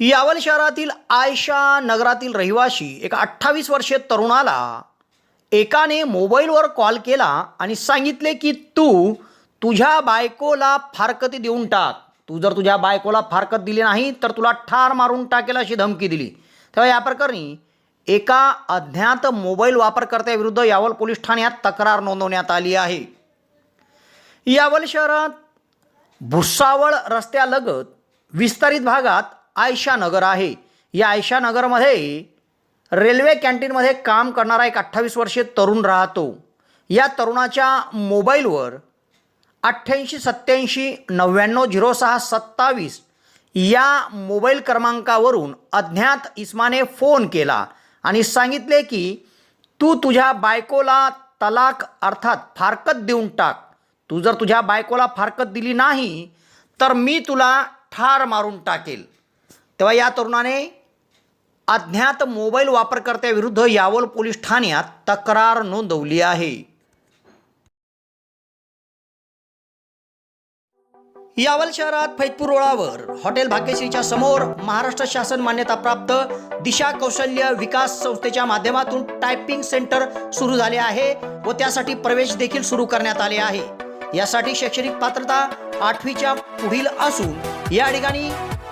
यावल शहरातील आयशा नगरातील रहिवाशी एका अठ्ठावीस वर्षीय तरुणाला एकाने मोबाईलवर कॉल केला आणि सांगितले की तू तुझ्या बायकोला फारकती देऊन टाक. तू जर तुझ्या बायकोला फारकत दिली नाही तर तुला ठार मारून टाकेल अशी धमकी दिली. तेव्हा या प्रकरणी एका अज्ञात मोबाईल वापरकर्त्याविरुद्ध यावल पोलीस ठाण्यात तक्रार नोंदवण्यात आली आहे. यावल शहरात भुसावळ रस्त्यालगत विस्तारित भागात आयशा नगर आहे. या आयशा नगरमध्ये रेल्वे कॅन्टीनमध्ये काम करणारा एक अठ्ठावीस वर्षीय तरुण राहतो. या तरुणाच्या मोबाईलवर अठ्ठ्याऐंशी सत्त्याऐंशी नव्याण्णव झिरो सहा सत्तावीस या मोबाईल क्रमांकावरून अज्ञात इस्माने फोन केला आणि सांगितले की तू तुझ्या बायकोला तलाक अर्थात फारकत देऊन टाक. तू जर तुझ्या बायकोला फारकत दिली नाही तर मी तुला ठार मारून टाकेल. तेव्हा या तरुणाने अज्ञात मोबाईल वापरकर्त्याविरुद्ध यावल पोलीस ठाण्यात तक्रार नोंदवली आहे. यावल शहरात फैतपूर रोडावर हॉटेल भाग्यश्रीच्या समोर महाराष्ट्र शासन मान्यताप्राप्त दिशा कौशल्य विकास संस्थेच्या माध्यमातून टायपिंग सेंटर सुरू झाले आहे व त्यासाठी प्रवेश देखील सुरू करण्यात आले आहे. यासाठी शैक्षणिक पात्रता आठवीच्या पुढील असून या ठिकाणी